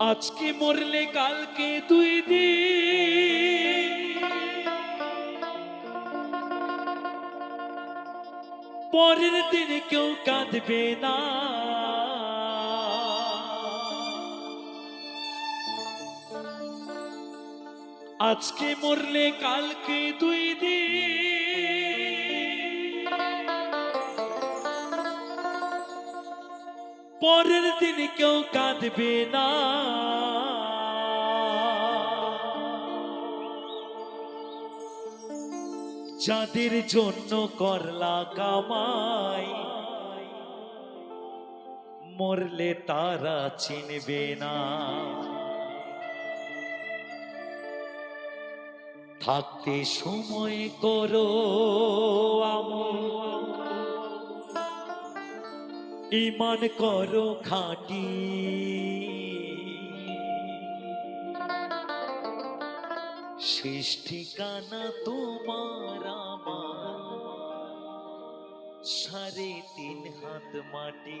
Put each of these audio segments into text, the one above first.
আজকে মরলে কালকে দুই দিন। পরের দিন কেউ কাঁদবে না। আজকে মরলে কালকে দুই দিন। পরের দিন কেউ কাঁদবে না। যাদের জন্য করলা কামাই, মরলে তারা চিনবে না। থাকতে সময় করো আমল। ইমান করো খাটি। শেষ ঠিকানা তোমার আমার। সাড়ে তিন হাত মাটি।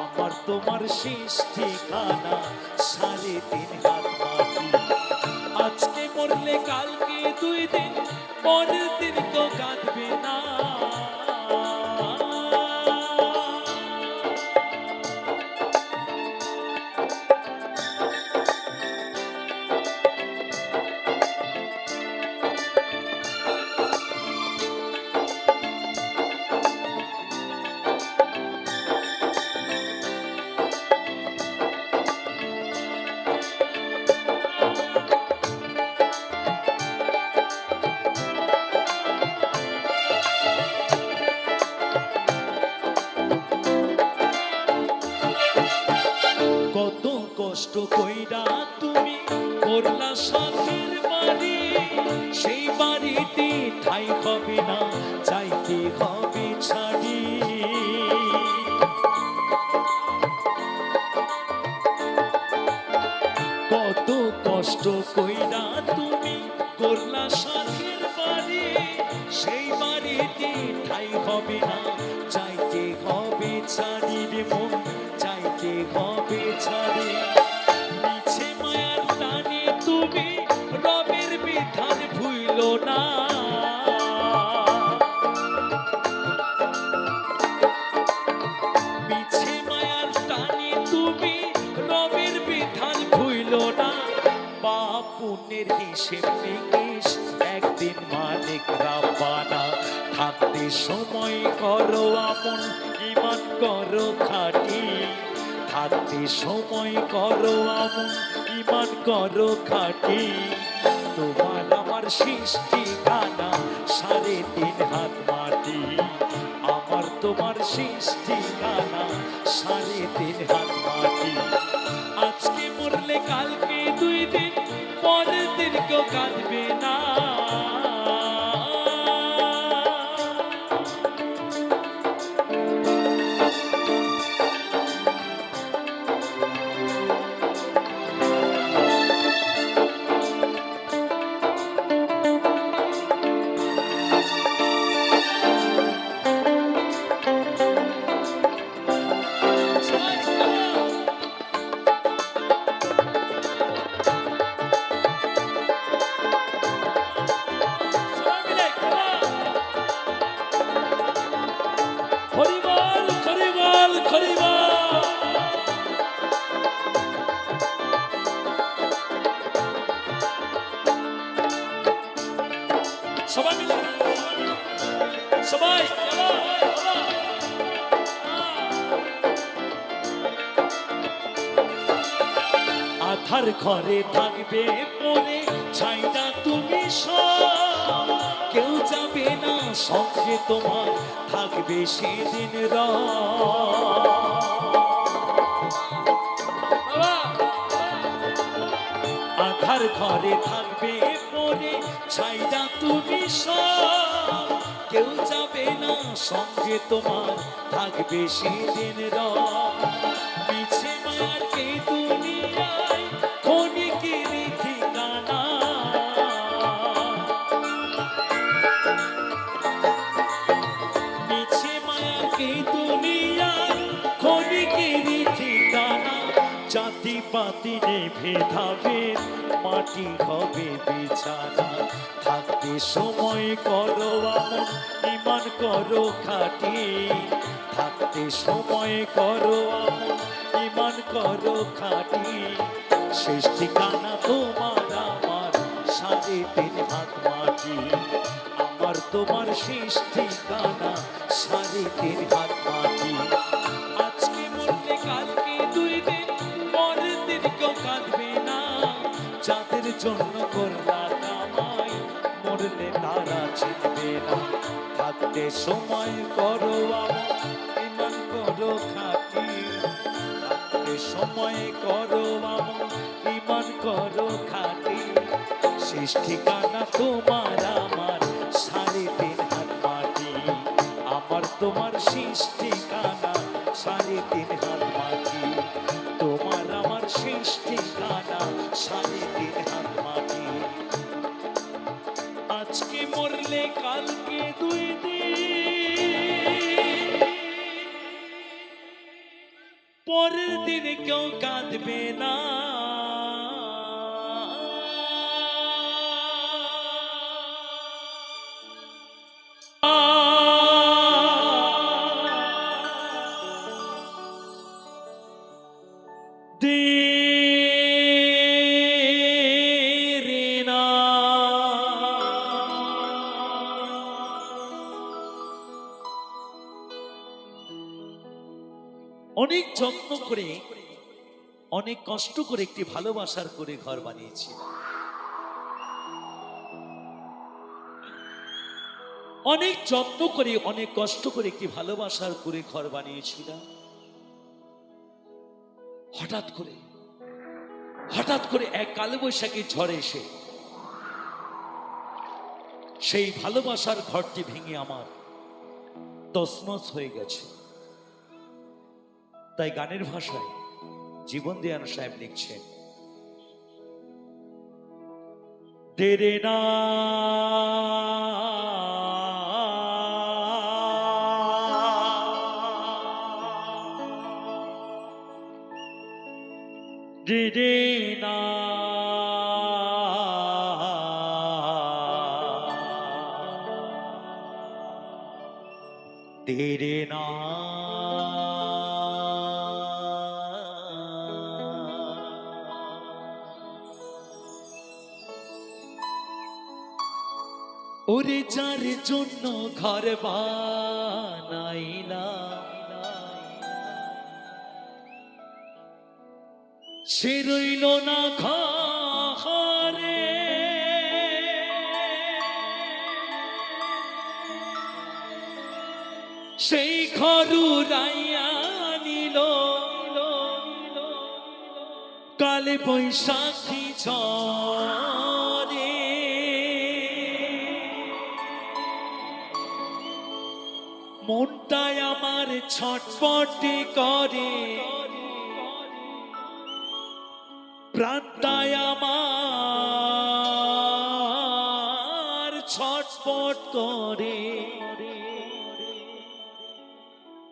আমার তোমার শেষ ঠিকানা সাড়ে তিন হাত মাটি। আজকে মরলে কালকে দুই দিন, পরের দিন তো কাঁদবে না। হবে না সময় করো আপন ইমান করো খাটি। থাকতে সময় করো আপন ইমান করো খাটি। তোমার আমার সৃষ্টি খানা সাড়ে তিন হাত মাটি। আমার তোমার সৃষ্টি খানা সাড়ে তিন হাত মাটি। আজকে মরলে কালকে দুই দিন, পরের দিনকেও কাঁদবে না। আধার ঘরে থাকবে পরে ছাইনা তুমি সব, কেউ যাবে না, সঙ্গে তোমার থাকবে সেদিন আধার ঘরে থাকবে পরে ছাইনা তুমি সব, কেউ যাবে না, সঙ্গে তোমার থাকবে সেদিন মিছে মায়ার কে দুনিয়ায় মাটি হবে বিছানা? থাকতে সময় করো ইমান করো খাটি। থাকতে সময় করো ইমান করো খাটি। শেষ ঠিকানা তোমার আমার, সাড়ে তিন হাত মাটি। আমার তোমার শেষ ঠিকানা, সাড়ে তিন হাত মাটি। না থাকতে সময় করো ইমান করো খাটি। থাকতে সময় করো ইমান করো খাটি। শেষ ঠিকানা তোমার আমার, সাড়ে তিন হাত মাটি। আমার তোমার শেষ ঠিকানা, সাড়ে তিন হাত মাটি। কালকে দুই দিন। পরের দিন কেউ কাঁদবে না। অনেক যত্ন করে, অনেক কষ্ট করে একটি ভালোবাসার করে ঘর বানিয়েছি। অনেক যত্ন করে, অনেক কষ্ট করে একটি ভালোবাসার করে ঘর বানিয়েছিলাম। হঠাৎ করে হঠাৎ করে এক কালবৈশাখী ঝড়ে এসে, সেই ভালোবাসার ঘরটি ভেঙে আমার তসমস হয়ে গেছে। তাই গানের ভাষায় জীবন দেয়ান সাহেব লিখছেন দেরে না ওরে যার জন্য ঘর বানাইলাম সে রইল না ঘরে। সেই ঘরু নিল। কালে বৈশাখী ঝরে মনটায় আমার ছটপটে করে প্রাণটায় আমার ছটপট করে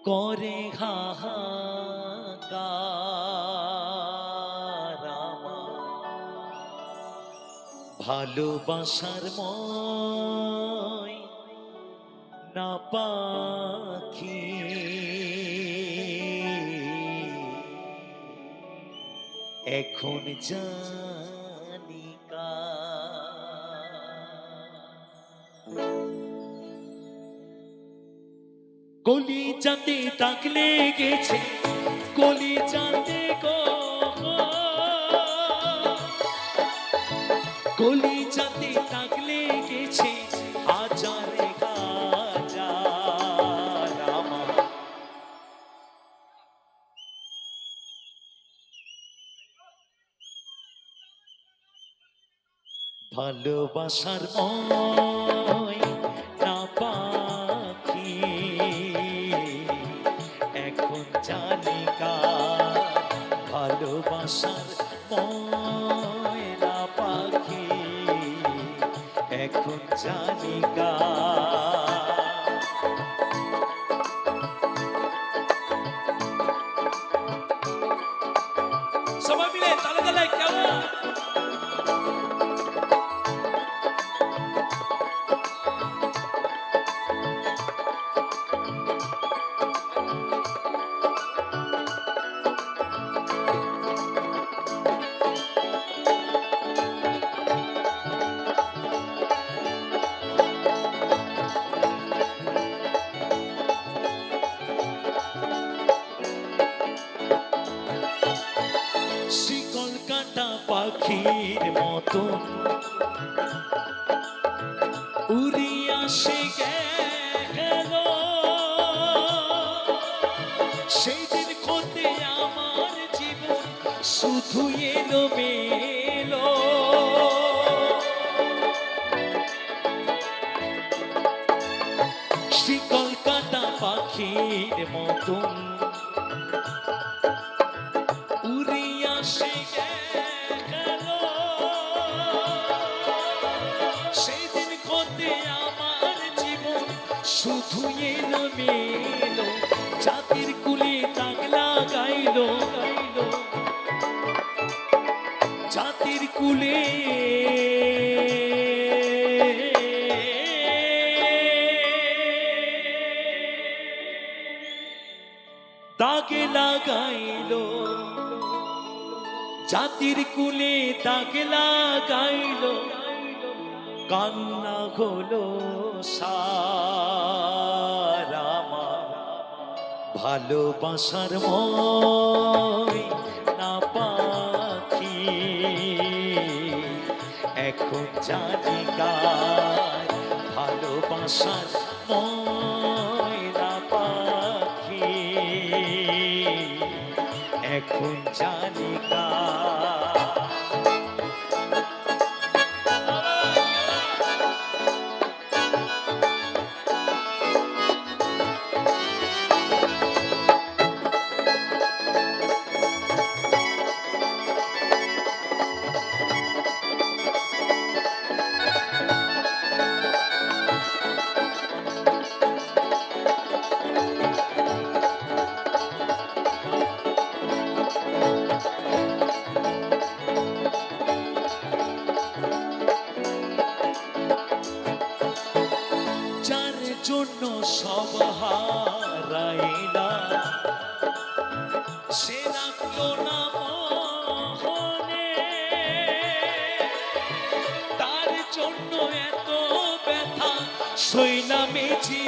করে আমার। ভালোবাসার ময় পাখি। এখন জানিকা কলি চাঁদে তাক গেছে কলি চাঁদে ভালোবাসার ময় না পাখি। এখন জানি কার ভালোবাসার ময়না পাখি। এখন জানি কার মতো। উড়িয়া সে গেল। সেই দিন খোঁতে আমার কাটা পাখির মতন দাগে লাগাইলো। জাতির কুলে দাগে লাগাইলো। কান্না হলো সারামা ভালোবাসার মই না পাখি। এখন জানি কার ভালোবাসার ময়না এখন জানি কার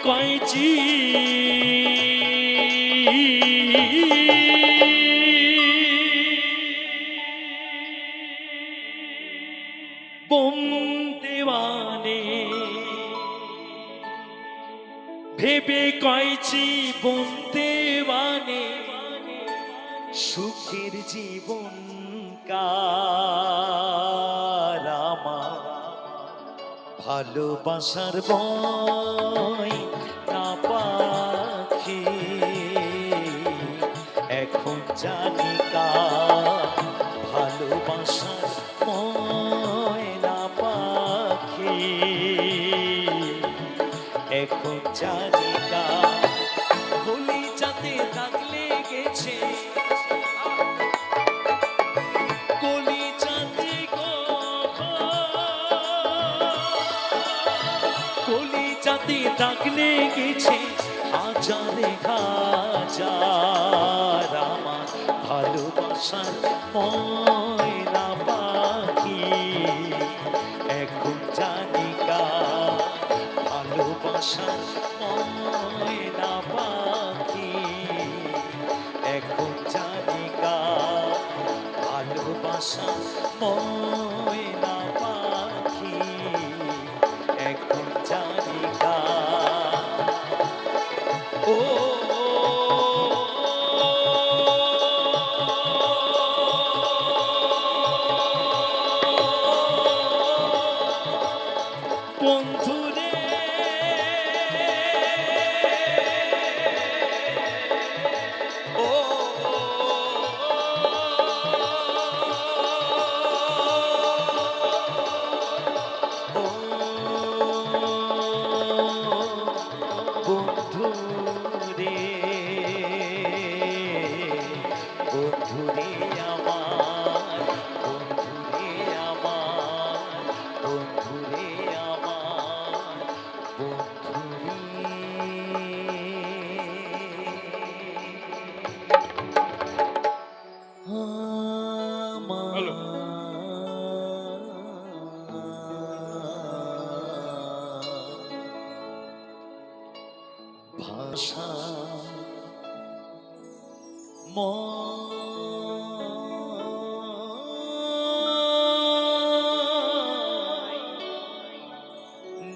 ভেবে কয় জীবন দেওয়ানে ভেবে কয়ছি বন্দেওয়ানে সুখের জীবন কারামা ভালোবাসার বই জানি ভালোবাসার ময়না পাখি। এখন জানি হোলি যাতে দাগ লেগেছে। কলি যাতে দাগ লেগেছে ভালোবাসার ময়না পাখি। এখন জানিকা ভালোবাসার ময়না পাখি। এখন জানিকা ভালোবাসা ময়না আমার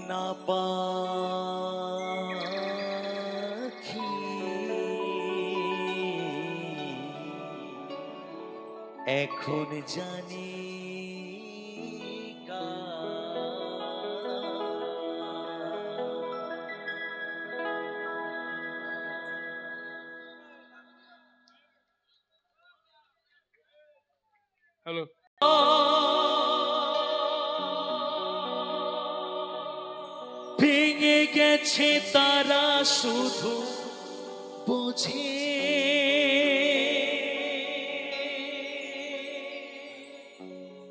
না পাখি। এখন জানি শুধু বোঝে।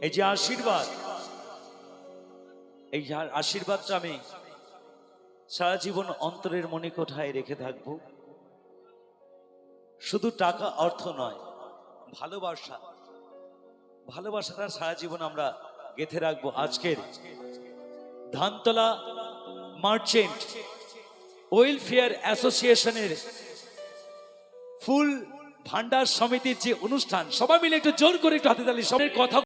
এই যে আশীর্বাদ, এই আশীর্বাদটা আমি সারা জীবন অন্তরের মনে কোঠায় রেখে থাকব। শুধু টাকা অর্থ নয়, ভালোবাসা। ভালোবাসাটা সারা জীবন আমরা গেথে রাখব। আজকের ধানতলা মার্চেন্ট ওয়েলফেয়ার অ্যাসোসিয়েশনের ফুল ভান্ডার সমিতির যে অনুষ্ঠান, সবাই মিলে একটু জোর করে একটু হাতে তালি সবের কথা